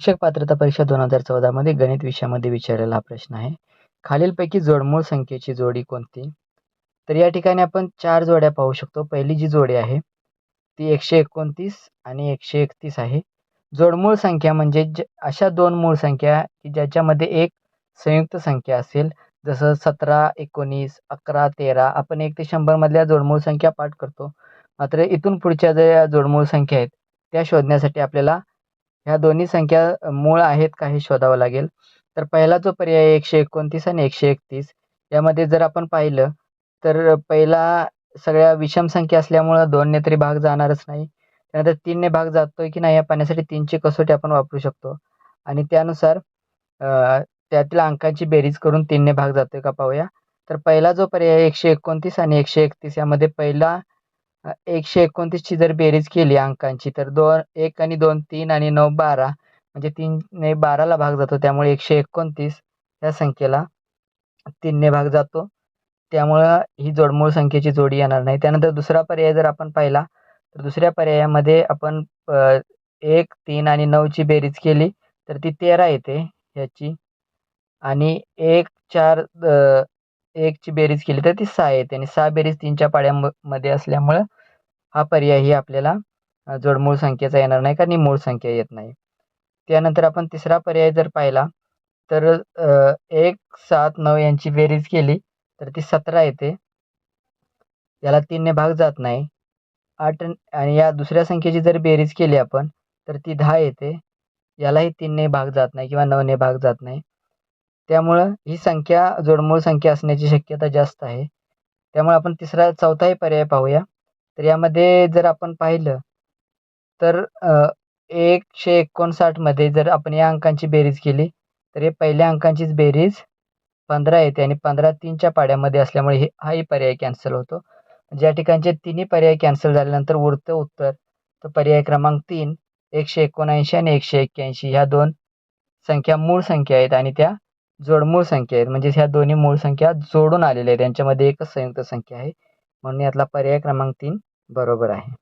शिक्षक पात्रता परीक्षा दोन हजार चौदामध्ये गणित विषयामध्ये विचारलेला हा प्रश्न आहे. खालीलपैकी जोडमूळ संख्येची जोडी कोणती? तर या ठिकाणी आपण चार जोड्या पाहू शकतो. पहिली जी जोडी आहे ती एकशे एकोणतीस आणि एकशे एकतीस आहे. जोडमूळ संख्या म्हणजे ज अशा दोन मूळ संख्या की ज्याच्यामध्ये एक संयुक्त संख्या असेल जसं सतरा एकोणीस अकरा तेरा आपण एक ते शंभरमधल्या जोडमूळ संख्या पाठ करतो. मात्र इथून पुढच्या ज्या जोडमूळ संख्या आहेत त्या शोधण्यासाठी आपल्याला ह्या दोन्ही संख्या मूळ आहेत का हे शोधावं लागेल. तर पहिला जो पर्याय आहे एकशे एकोणतीस आणि एकशे एकतीस यामध्ये जर आपण पाहिलं तर पहिला सगळ्या विषम संख्या असल्यामुळं दोनने तरी भाग जाणारच नाही. त्यानंतर तीनने भाग जातोय की नाही या पाहण्यासाठी तीनची कसोटी आपण वापरू शकतो. आणि त्यानुसार त्यातील अंकांची बेरीज करून तीनने भाग जातोय का पाहूया. तर पहिला जो पर्याय एकशे एकोणतीस आणि एकशे एकतीस यामध्ये पहिला एकशे एकोणतीसची जर बेरीज केली अंकांची तर दोन एक आणि दोन तीन आणि नऊ बारा म्हणजे तीनने बाराला भाग जातो त्यामुळे एकशे एकोणतीस या संख्येला तीनने भाग जातो. त्यामुळं ही जोडमूळ संख्येची जोडी येणार नाही. त्यानंतर दुसरा पर्याय जर आपण पाहिला तर दुसऱ्या पर्यायामध्ये आपण एक तीन आणि नऊची बेरीज केली तर ती तेरा येते ह्याची. आणि एक चार एकची बेरीज केली तर ती सहा येते. आणि सहा बेरीज तीनच्या पाड्यामध्ये असल्यामुळं हा पर्यायही आपल्याला जोडमूळ संख्येचा येणार नाही कारण मूळ संख्या येत नाही. त्यानंतर आपण तिसरा पर्याय जर पाहिला तर एक सात नऊ यांची बेरीज केली तर ती सतरा येते. याला तीनने भाग जात नाही. आठ आणि या दुसऱ्या संख्येची जर बेरीज केली आपण तर ती दहा येते. यालाही तीनने भाग जात नाही किंवा नऊने भाग जात नाही. त्यामुळं ही संख्या जोडमूळ संख्या असण्याची शक्यता जास्त आहे. त्यामुळे आपण तिसरा चौथाही पर्याय पाहूया. तर यामध्ये जर आपण पाहिलं तर एकशे एकोणसाठमध्ये जर आपण या अंकांची बेरीज केली तर हे पहिल्या अंकांचीच बेरीज पंधरा येते आणि पंधरा तीनच्या पाड्यामध्ये असल्यामुळे हे हाही पर्याय कॅन्सल होतो. म्हणजे ज्या ठिकाणचे तिन्ही पर्याय कॅन्सल झाल्यानंतर उरतं उत्तर तर पर्याय क्रमांक तीन एकशे एकोणऐंशी आणि एकशे एक्क्याऐंशी. ह्या दोन संख्या मूळ संख्या आहेत आणि त्या जोडमूळ संख्या आहेत. म्हणजेच ह्या दोन्ही मूळ संख्या जोडून आलेल्या आहेत. यांच्यामध्ये एकच संयुक्त संख्या आहे. म्हणून यातला पर्याय क्रमांक तीन बरोबर आहे.